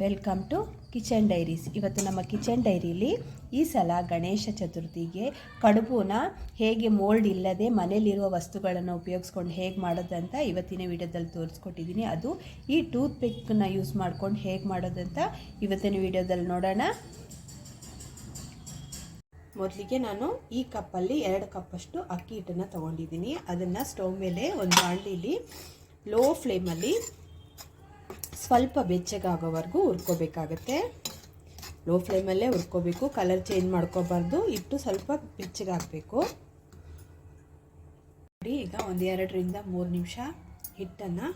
Welcome to kitchen diaries ಇವತ್ತು ನಮ್ಮ kitchen ಡೈರಿಲಿ ಈ ಸಲ ಗಣೇಶ ಚತುರ್ಥಿಗೆ ಕಡುಬುನ ಹೇಗೆ ಮೋಲ್ಡ್ ಇಲ್ಲದೆ ಮನೇಲಿರುವ ವಸ್ತುಗಳನ್ನು ಉಪಯೋಗಿಸ್ಕೊಂಡು ಹೇಗೆ ಮಾಡೋದಂತ ಇವತ್ತಿನ ವಿಡಿಯೋದಲ್ಲಿ ತೋರಿಸ್ಕೊಟ್ಟಿದ್ದೀನಿ. ಅದು ಈ ಟೂತ್ ಪಿಕ್ನ ಯೂಸ್ ಮಾಡ್ಕೊಂಡು ಹೇಗೆ ಮಾಡೋದಂತ ಇವತ್ತಿನ ವಿಡಿಯೋದಲ್ಲಿ ನೋಡೋಣ. ಮೊದಲಿಗೆ ನಾನು ಈ ಕಪ್ಪಲ್ಲಿ ಎರಡು ಕಪ್ಪಷ್ಟು ಅಕ್ಕಿ ಹಿಟ್ಟನ್ನು ತೊಗೊಂಡಿದ್ದೀನಿ. ಅದನ್ನು ಸ್ಟವ್ ಮೇಲೆ ಒಂದು ಬಾಣಲಿಲಿ ಲೋ ಫ್ಲೇಮಲ್ಲಿ ಸ್ವಲ್ಪ ಬೆಚ್ಚಗಾಗೋವರೆಗೂ ಹುರ್ಕೋಬೇಕಾಗತ್ತೆ. ಲೋ ಫ್ಲೇಮಲ್ಲೇ ಹುರ್ಕೋಬೇಕು. ಕಲರ್ ಚೇಂಜ್ ಮಾಡ್ಕೋಬಾರ್ದು. ಇಟ್ಟು ಸ್ವಲ್ಪ ಬೆಚ್ಚಗಾಗಬೇಕು. ನೋಡಿ, ಈಗ ಒಂದು ಎರಡರಿಂದ ಮೂರು ನಿಮಿಷ ಹಿಟ್ಟನ್ನು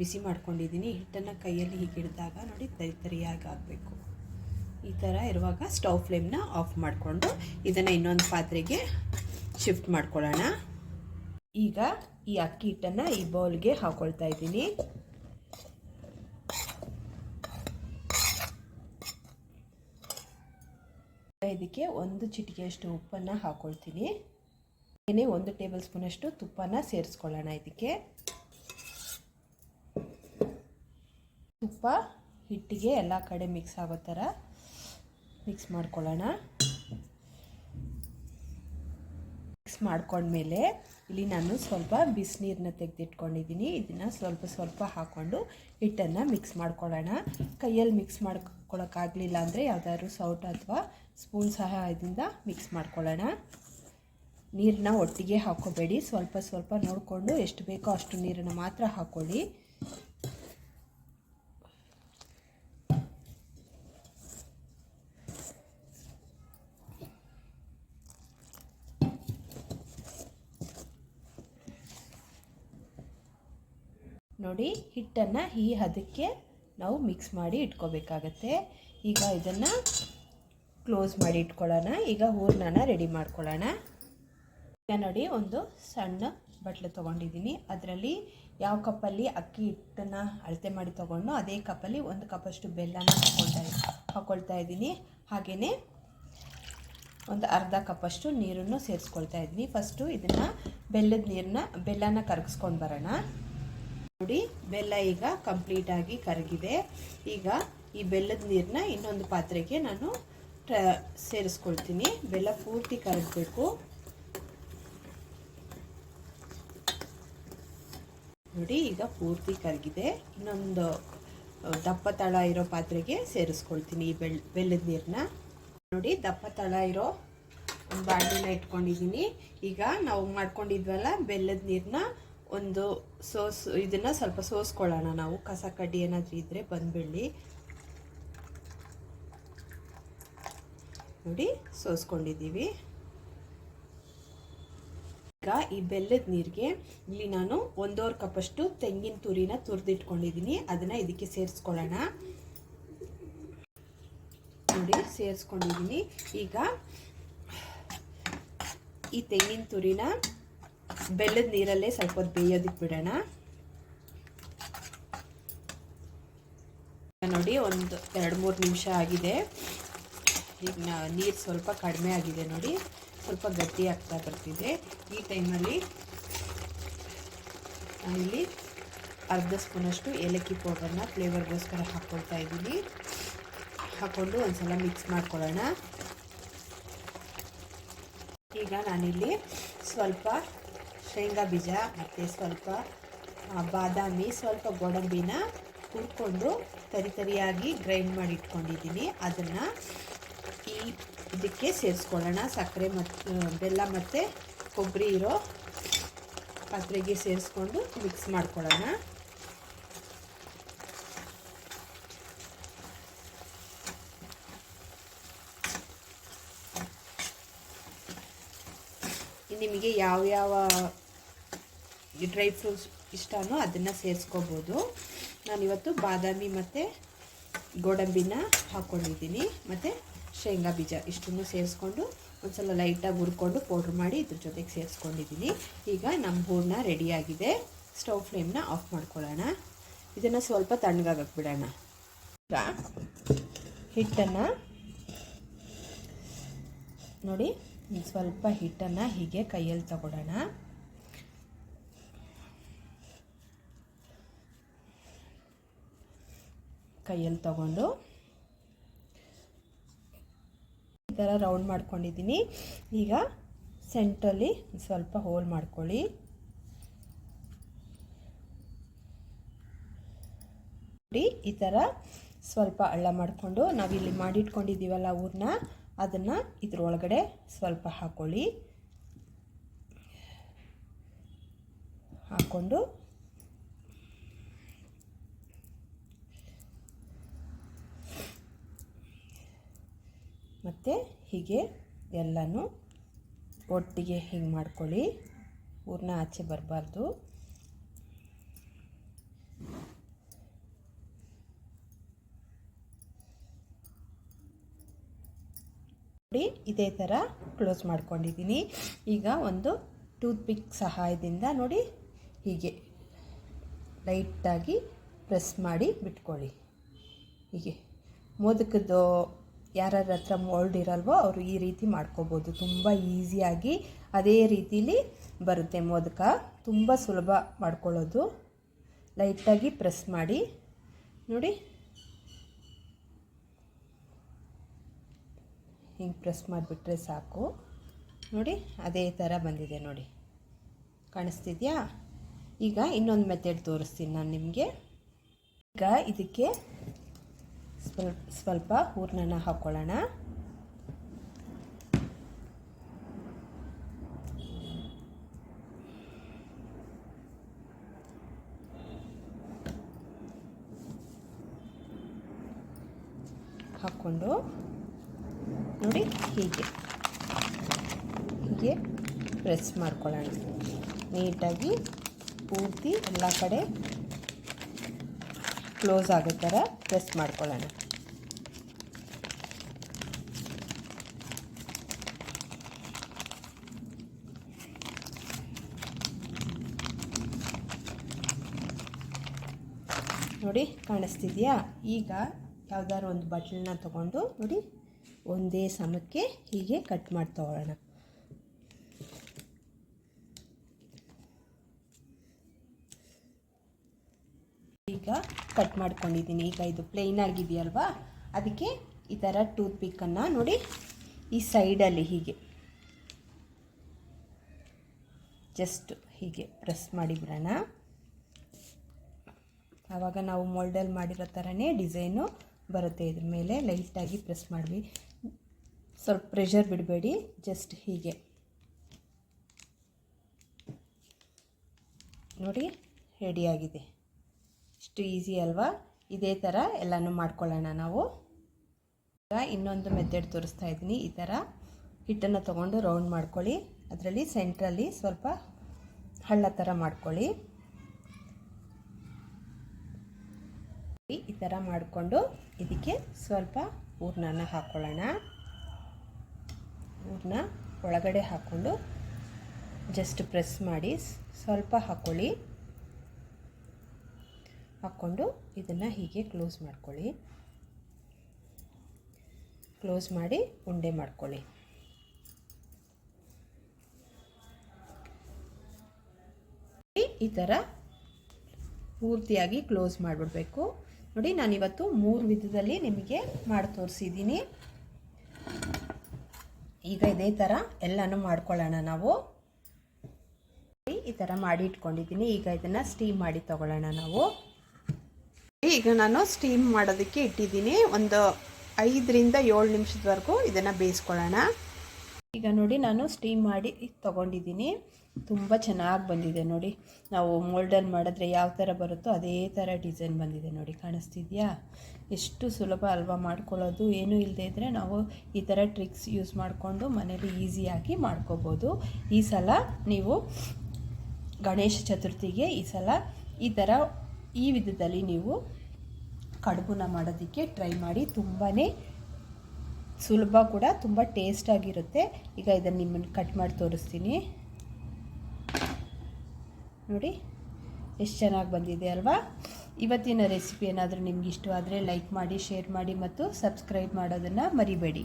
ಬಿಸಿ ಮಾಡ್ಕೊಂಡಿದ್ದೀನಿ. ಹಿಟ್ಟನ್ನು ಕೈಯಲ್ಲಿ ಹೀಗೆ ಹಿಡಿದಾಗ ನೋಡಿ ತರಿ ತರಿಯಾಗಿ ಆಗಬೇಕು ಈ ಥರ ಇರುವಾಗ ಸ್ಟವ್ ಫ್ಲೇಮ್ನ ಆಫ್ ಮಾಡಿಕೊಂಡು ಇದನ್ನು ಇನ್ನೊಂದು ಪಾತ್ರೆಗೆ ಶಿಫ್ಟ್ ಮಾಡ್ಕೊಳ್ಳೋಣ. ಈಗ ಈ ಅಕ್ಕಿ ಹಿಟ್ಟನ್ನು ಈ ಬೌಲ್ಗೆ ಹಾಕ್ಕೊಳ್ತಾ ಇದ್ದೀನಿ. ಇದಕ್ಕೆ ಒಂದು ಚಿಟಿಕೆಯಷ್ಟು ಉಪ್ಪನ್ನು ಹಾಕ್ಕೊಳ್ತೀನಿ ಏನೇ ಒಂದು ಟೇಬಲ್ ಸ್ಪೂನಷ್ಟು ತುಪ್ಪನ ಸೇರಿಸ್ಕೊಳ್ಳೋಣ ಇದಕ್ಕೆ. ತುಪ್ಪ ಹಿಟ್ಟಿಗೆ ಎಲ್ಲ ಕಡೆ ಮಿಕ್ಸ್ ಆಗೋ ಥರ ಮಿಕ್ಸ್ ಮಾಡ್ಕೊಳ್ಳೋಣ. ಮಿಕ್ಸ್ ಮಾಡ್ಕೊಂಡ್ಮೇಲೆ ಇಲ್ಲಿ ನಾನು ಸ್ವಲ್ಪ ಬಿಸಿನೀರನ್ನ ತೆಗೆದಿಟ್ಕೊಂಡಿದ್ದೀನಿ. ಇದನ್ನು ಸ್ವಲ್ಪ ಸ್ವಲ್ಪ ಹಾಕ್ಕೊಂಡು ಹಿಟ್ಟನ್ನು ಮಿಕ್ಸ್ ಮಾಡ್ಕೊಳ್ಳೋಣ. ಕೈಯಲ್ಲಿ ಮಿಕ್ಸ್ ಮಾಡ್ಕೊಳಕ್ಕಾಗಲಿಲ್ಲ ಅಂದರೆ ಯಾವುದಾದ್ರು ಸೌಟ್ ಅಥವಾ ಸ್ಪೂನ್ ಸಹಾಯದಿಂದ ಮಿಕ್ಸ್ ಮಾಡ್ಕೊಳ್ಳೋಣ. ನೀರನ್ನ ಒಟ್ಟಿಗೆ ಹಾಕೋಬೇಡಿ ಸ್ವಲ್ಪ ಸ್ವಲ್ಪ ನೋಡಿಕೊಂಡು ಎಷ್ಟು ಬೇಕೋ ಅಷ್ಟು ನೀರನ್ನು ಮಾತ್ರ ಹಾಕ್ಕೊಳ್ಳಿ. ನೋಡಿ ಹಿಟ್ಟನ್ನು ಈ ಹದಕ್ಕೆ ನಾವು ಮಿಕ್ಸ್ ಮಾಡಿ ಇಟ್ಕೋಬೇಕಾಗತ್ತೆ. ಈಗ ಇದನ್ನು ಕ್ಲೋಸ್ ಮಾಡಿ ಇಟ್ಕೊಳ್ಳೋಣ. ಈಗ ಹೂರ್ಣನ ರೆಡಿ ಮಾಡ್ಕೊಳ್ಳೋಣ. ಈಗ ನೋಡಿ ಒಂದು ಸಣ್ಣ ಬಟ್ಲು ತೊಗೊಂಡಿದ್ದೀನಿ. ಅದರಲ್ಲಿ ಯಾವ ಕಪ್ಪಲ್ಲಿ ಅಕ್ಕಿ ಹಿಟ್ಟನ್ನು ಅಳತೆ ಮಾಡಿ ತೊಗೊಂಡು ಅದೇ ಕಪ್ಪಲ್ಲಿ ಒಂದು ಕಪ್ಪಷ್ಟು ಬೆಲ್ಲನ ಹಾಕ್ಕೊಳ್ತಾ ಹಾಕ್ಕೊಳ್ತಾ ಇದ್ದೀನಿ. ಹಾಗೆಯೇ ಒಂದು ಅರ್ಧ ಕಪ್ಪಷ್ಟು ನೀರನ್ನು ಸೇರಿಸ್ಕೊಳ್ತಾ ಇದ್ದೀನಿ. ಫಸ್ಟು ಇದನ್ನು ಬೆಲ್ಲದ ನೀರನ್ನ, ಬೆಲ್ಲನ ಕರಗಿಸ್ಕೊಂಡು ಬರೋಣ. ನೋಡಿ, ಬೆಲ್ಲ ಈಗ ಕಂಪ್ಲೀಟಾಗಿ ಕರಗಿದೆ. ಈಗ ಈ ಬೆಲ್ಲದ ನೀರನ್ನ ಇನ್ನೊಂದು ಪಾತ್ರೆಗೆ ನಾನು ಸೇರಿಸ್ಕೊಳ್ತೀನಿ. ಬೆಲ್ಲ ಪೂರ್ತಿ ಕರಗಬೇಕು. ನೋಡಿ, ಈಗ ಪೂರ್ತಿ ಕರಗಿದೆ. ಇನ್ನೊಂದು ದಪ್ಪ ತಳ ಇರೋ ಪಾತ್ರೆಗೆ ಸೇರಿಸ್ಕೊಳ್ತೀನಿ ಈ ಬೆಲ್, ಬೆಲ್ಲದ ನೀರನ್ನ ನೋಡಿ, ದಪ್ಪ ತಳ ಇರೋ ಒಂದು ಬಾಣಲಿನ ಇಟ್ಕೊಂಡಿದ್ದೀನಿ. ಈಗ ನಾವು ಮಾಡ್ಕೊಂಡಿದ್ವಲ್ಲ ಬೆಲ್ಲದ ನೀರನ್ನ ಒಂದು ಸೋಸ್, ಇದನ್ನು ಸ್ವಲ್ಪ ಸೋಸ್ಕೊಳ್ಳೋಣ ನಾವು. ಕಸ ಕಡ್ಡಿ ಏನಾದರೂ ಇದ್ದರೆ ಬಂದ್ಬಿಡಿ ನೋಡಿ, ಸೋಸ್ಕೊಂಡಿದ್ದೀವಿ. ಈಗ ಈ ಬೆಲ್ಲದ ನೀರಿಗೆ ಇಲ್ಲಿ ನಾನು ಒಂದೂವರೆ ಕಪ್ಪಷ್ಟು ತೆಂಗಿನ ತುರಿನ ತುರಿದಿಟ್ಕೊಂಡಿದ್ದೀನಿ. ಅದನ್ನು ಇದಕ್ಕೆ ಸೇರಿಸ್ಕೊಳ್ಳೋಣ. ನೋಡಿ, ಸೇರಿಸ್ಕೊಂಡಿದ್ದೀನಿ. ಈಗ ಈ ತೆಂಗಿನ ತುರಿನ ಬೆಲ್ಲದ ನೀರಲ್ಲೇ ಸ್ವಲ್ಪ ಹೊತ್ತು ಬೇಯೋದಕ್ಕೆ ಬಿಡೋಣ. ನೋಡಿ, ಒಂದು ಎರಡು ಮೂರು ನಿಮಿಷ ಆಗಿದೆ. ಈಗ ನೀರು ಸ್ವಲ್ಪ ಕಡಿಮೆ ಆಗಿದೆ ನೋಡಿ. ಸ್ವಲ್ಪ ಗಟ್ಟಿ ಆಗ್ತಾ ಬರ್ತಿದೆ. ಈ ಟೈಮಲ್ಲಿ ಇಲ್ಲಿ ಅರ್ಧ ಸ್ಪೂನಷ್ಟು ಏಲಕ್ಕಿ ಪೌಡರ್ನ ಫ್ಲೇವರ್ಗೋಸ್ಕರ ಹಾಕ್ಕೊಳ್ತಾ ಇದ್ದೀನಿ. ಹಾಕ್ಕೊಂಡು ಒಂದ್ಸಲ ಮಿಕ್ಸ್ ಮಾಡ್ಕೊಳ್ಳೋಣ. ಈಗ ನಾನಿಲ್ಲಿ ಸ್ವಲ್ಪ ಶೇಂಗಾ ಬೀಜ, ಮತ್ತು ಸ್ವಲ್ಪ ಬಾದಾಮಿ, ಸ್ವಲ್ಪ ಗೋಡಂಬಿನ ಹುರ್ಕೊಂಡು ತರಿ ತರಿಯಾಗಿ ಗ್ರೈಂಡ್ ಮಾಡಿ ಇಟ್ಕೊಂಡಿದ್ದೀನಿ. ಅದನ್ನು ಈ ಇದಕ್ಕೆ ಸೇರಿಸ್ಕೊಳ್ಳೋಣ. ಸಕ್ಕರೆ ಮತ್ತು ಬೆಲ್ಲ ಮತ್ತು ಕೊಬ್ಬರಿ ಇರೋ ಪಾತ್ರೆಗೆ ಸೇರಿಸ್ಕೊಂಡು ಮಿಕ್ಸ್ ಮಾಡ್ಕೊಳ್ಳೋಣ. ನಿಮಗೆ ಯಾವ ಯಾವ ಡ್ರೈ ಫ್ರೂಟ್ಸ್ ಇಷ್ಟನೋ ಅದನ್ನು ಸೇರಿಸ್ಕೋಬೋದು. ನಾನಿವತ್ತು ಬಾದಾಮಿ ಮತ್ತು ಗೋಡಂಬಿನ ಹಾಕ್ಕೊಂಡಿದ್ದೀನಿ ಮತ್ತು ಶೇಂಗಾ ಬೀಜ ಇಷ್ಟನ್ನು ಸೇರಿಸ್ಕೊಂಡು ಒಂದ್ಸಲ ಲೈಟಾಗಿ ಹುರ್ಕೊಂಡು ಪೌಡ್ರ್ ಮಾಡಿ ಇದ್ರ ಜೊತೆಗೆ ಸೇರಿಸ್ಕೊಂಡಿದ್ದೀನಿ. ಈಗ ನಮ್ಮ ಹೂರ್ಣ ರೆಡಿಯಾಗಿದೆ. ಸ್ಟವ್ ಫ್ಲೇಮ್ನ ಆಫ್ ಮಾಡ್ಕೊಳ್ಳೋಣ. ಇದನ್ನು ಸ್ವಲ್ಪ ತಣ್ಣಗಾಗಕ್ಕೆ ಬಿಡೋಣ ಈಗ ಹಿಟ್ಟನ್ನು ನೋಡಿ, ಸ್ವಲ್ಪ ಹಿಟ್ಟನ್ನು ಹೀಗೆ ಕೈಯಲ್ಲಿ ತಗೊಳ್ಳೋಣ ಕೈಯಲ್ಲಿ ತಗೊಂಡು ಈ ಥರ ರೌಂಡ್ ಮಾಡ್ಕೊಂಡಿದ್ದೀನಿ. ಈಗ ಸೆಂಟ್ರಲ್ಲಿ ಸ್ವಲ್ಪ ಹೋಲ್ ಮಾಡ್ಕೊಳ್ಳಿ. ಈ ಥರ ಸ್ವಲ್ಪ ಅಳ್ಳ ಮಾಡಿಕೊಂಡು ನಾವಿಲ್ಲಿ ಮಾಡಿಟ್ಕೊಂಡಿದ್ದೀವಲ್ಲ ಊರನ್ನ ಅದನ್ನು ಇದ್ರೊಳಗಡೆ ಸ್ವಲ್ಪ ಹಾಕ್ಕೊಳ್ಳಿ ಹಾಕ್ಕೊಂಡು ಮತ್ತು ಹೀಗೆ ಎಲ್ಲನೂ ಒಟ್ಟಿಗೆ ಹಿಂಗೆ ಮಾಡ್ಕೊಳ್ಳಿ. ಊರನ್ನ ಆಚೆ ಬರಬಾರ್ದು. ನೋಡಿ, ಇದೇ ಥರ ಕ್ಲೋಸ್ ಮಾಡ್ಕೊಂಡಿದ್ದೀನಿ. ಈಗ ಒಂದು ಟೂತ್ ಪಿಕ್ ಸಹಾಯದಿಂದ ನೋಡಿ, ಹೀಗೆ ಲೈಟಾಗಿ ಪ್ರೆಸ್ ಮಾಡಿ ಬಿಟ್ಕೊಳ್ಳಿ. ಹೀಗೆ. ಮೋದಕದ್ದು ಯಾರ್ಯಾರ ಹತ್ರ ಮೋಲ್ಡ್ ಇರಲ್ವೋ ಅವರು ಈ ರೀತಿ ಮಾಡ್ಕೋಬೋದು. ತುಂಬ ಈಸಿಯಾಗಿ ಅದೇ ರೀತಿಲಿ ಬರುತ್ತೆ ಮೋದಕ. ತುಂಬ ಸುಲಭ ಮಾಡ್ಕೊಳ್ಳೋದು. ಲೈಟಾಗಿ ಪ್ರೆಸ್ ಮಾಡಿ. ನೋಡಿ. ಹಿಂಗೆ ಪ್ರೆಸ್ ಮಾಡಿಬಿಟ್ರೆ ಸಾಕು. ನೋಡಿ, ಅದೇ ಥರ ಬಂದಿದೆ ನೋಡಿ. ಕಾಣಿಸ್ತಿದ್ಯಾ? ಈಗ ಇನ್ನೊಂದು ಮೆಥಡ್ ತೋರಿಸ್ತೀನಿ ನಾನು ನಿಮಗೆ. ಈಗ ಇದಕ್ಕೆ ಸ್ವಲ್ಪ ಸ್ವಲ್ಪ ಹೂರ್ಣನ ಹಾಕ್ಕೊಳ್ಳೋಣ ಹಾಕ್ಕೊಂಡು ನೋಡಿ ಹೀಗೆ ಹೀಗೆ ಪ್ರೆಸ್ ಮಾಡ್ಕೊಳ್ಳೋಣ. ನೀಟಾಗಿ ಪೂರ್ತಿ ಎಲ್ಲ ಕಡೆ ಕ್ಲೋಸ್ ಆಗೋ ಥರ ಪ್ರೆಸ್ ಮಾಡ್ಕೊಳ್ಳೋಣ. ನೋಡಿ, ಕಾಣಿಸ್ತಿದೆಯಾ? ಈಗ ಯಾವ್ದಾದ್ರು ಒಂದು ಬಟ್ಲನ್ನ ತಗೊಂಡು ನೋಡಿ, ಒಂದೇ ಸಮಕ್ಕೆ ಹೀಗೆ ಕಟ್ ಮಾಡಿ ತಗೊಳ್ಳೋಣ. ಈಗ ಕಟ್ ಮಾಡ್ಕೊಂಡಿದ್ದೀನಿ. ಈಗ ಇದು ಪ್ಲೇನ್ ಆಗಿದೆಯಲ್ವಾ? ಅದಕ್ಕೆ ಈ ಥರ ಟೂತ್ ಪಿಕ್ಕನ್ನು ನೋಡಿ, ಈ ಸೈಡಲ್ಲಿ ಹೀಗೆ. ಜಸ್ಟ್ ಹೀಗೆ ಪ್ರೆಸ್ ಮಾಡಿಬಿಡೋಣ ಆವಾಗ ನಾವು ಮೋಲ್ಡಲ್ಲಿ ಮಾಡಿರೋ ಥರನೇ ಡಿಸೈನು ಬರುತ್ತೆ. ಇದ್ರ ಮೇಲೆ ಲೈಟಾಗಿ ಪ್ರೆಸ್ ಮಾಡಿ ಸ್ವಲ್ಪ ಪ್ರೆಷರ್ ಬಿಡಬೇಡಿ. ಜಸ್ಟ್ ಹೀಗೆ. ನೋಡಿ ರೆಡಿಯಾಗಿದೆ ಇಷ್ಟು ಈಸಿ ಅಲ್ವಾ? ಇದೇ ಥರ ಎಲ್ಲನೂ ಮಾಡ್ಕೊಳ್ಳೋಣ ನಾವು. ಈಗ ಇನ್ನೊಂದು ಮೆಥಡ್ ತೋರಿಸ್ತಾ ಇದ್ದೀನಿ. ಈ ಥರ ಹಿಟ್ಟನ್ನು ತೊಗೊಂಡು ರೌಂಡ್ ಮಾಡ್ಕೊಳ್ಳಿ. ಅದರಲ್ಲಿ ಸೆಂಟ್ರಲ್ಲಿ ಸ್ವಲ್ಪ ಹಳ್ಳ ಥರ ಮಾಡ್ಕೊಳ್ಳಿ. ಈ ಥರ ಮಾಡಿಕೊಂಡು ಇದಕ್ಕೆ ಸ್ವಲ್ಪ ಹೂರ್ಣನ ಹಾಕ್ಕೊಳ್ಳೋಣ. ಹೂರ್ಣ ಒಳಗಡೆ ಹಾಕ್ಕೊಂಡು ಜಸ್ಟ್ ಪ್ರೆಸ್ ಮಾಡಿ ಸ್ವಲ್ಪ ಹಾಕ್ಕೊಳ್ಳಿ. ಹಾಕ್ಕೊಂಡು ಇದನ್ನು ಹೀಗೆ ಕ್ಲೋಸ್ ಮಾಡ್ಕೊಳ್ಳಿ. ಕ್ಲೋಸ್ ಮಾಡಿ ಉಂಡೆ ಮಾಡ್ಕೊಳ್ಳಿ. ಈ ಥರ ಪೂರ್ತಿಯಾಗಿ ಕ್ಲೋಸ್ ಮಾಡಿಬಿಡ್ಬೇಕು. ನೋಡಿ, ನಾನಿವತ್ತು ಮೂರು ವಿಧದಲ್ಲಿ ನಿಮಗೆ ಮಾಡಿ ತೋರಿಸಿದ್ದೀನಿ. ಈಗ ಇದೇ ಥರ ಎಲ್ಲನೂ ಮಾಡ್ಕೊಳ್ಳೋಣ ನಾವು. ಈ ಥರ ಮಾಡಿ ಇಟ್ಕೊಂಡಿದ್ದೀನಿ. ಈಗ ಇದನ್ನು ಸ್ಟೀಮ್ ಮಾಡಿ ತಗೊಳ್ಳೋಣ ನಾವು. ಈಗ ನಾನು ಸ್ಟೀಮ್ ಮಾಡೋದಕ್ಕೆ ಇಟ್ಟಿದ್ದೀನಿ. ಒಂದು ಐದರಿಂದ ಏಳು ನಿಮಿಷದವರೆಗೂ ಇದನ್ನು ಬೇಯಿಸ್ಕೊಳ್ಳೋಣ. ಈಗ ನೋಡಿ ನಾನು ಸ್ಟೀಮ್ ಮಾಡಿ ತೊಗೊಂಡಿದ್ದೀನಿ. ತುಂಬ ಚೆನ್ನಾಗಿ ಬಂದಿದೆ ನೋಡಿ. ನಾವು ಮೋಲ್ಡಲ್ಲಿ ಮಾಡಿದ್ರೆ ಯಾವ ಥರ ಬರುತ್ತೋ ಅದೇ ಥರ ಡಿಸೈನ್ ಬಂದಿದೆ ನೋಡಿ. ಕಾಣಿಸ್ತಿದೆಯಾ? ಎಷ್ಟು ಸುಲಭ ಅಲ್ವಾ ಮಾಡ್ಕೊಳ್ಳೋದು. ಏನೂ ಇಲ್ಲದೆ ಇದ್ದರೆ ನಾವು ಈ ಥರ ಟ್ರಿಕ್ಸ್ ಯೂಸ್ ಮಾಡಿಕೊಂಡು ಮನೇಲಿ ಈಸಿಯಾಗಿ ಮಾಡ್ಕೋಬೋದು. ಈ ಸಲ ನೀವು ಗಣೇಶ ಚತುರ್ಥಿಗೆ ಈ ಸಲ ಈ ಥರ ಈ ವಿಧದಲ್ಲಿ ನೀವು ಕಡುಬುನ ಮಾಡೋದಕ್ಕೆ ಟ್ರೈ ಮಾಡಿ ತುಂಬಾ ಸುಲಭ ಕೂಡ, ತುಂಬ ಟೇಸ್ಟಾಗಿರುತ್ತೆ ಈಗ ಇದನ್ನು ನಿಮ್ಮನ್ನು ಕಟ್ ಮಾಡಿ ತೋರಿಸ್ತೀನಿ. ನೋಡಿ, ಎಷ್ಟು ಚೆನ್ನಾಗಿ ಬಂದಿದೆ ಅಲ್ವಾ? ಇವತ್ತಿನ ರೆಸಿಪಿ ಏನಾದರೂ ನಿಮ್ಗೆ ಇಷ್ಟವಾದರೆ ಲೈಕ್ ಮಾಡಿ ಶೇರ್ ಮಾಡಿ ಮತ್ತು ಸಬ್ಸ್ಕ್ರೈಬ್ ಮಾಡೋದನ್ನು ಮರಿಬೇಡಿ.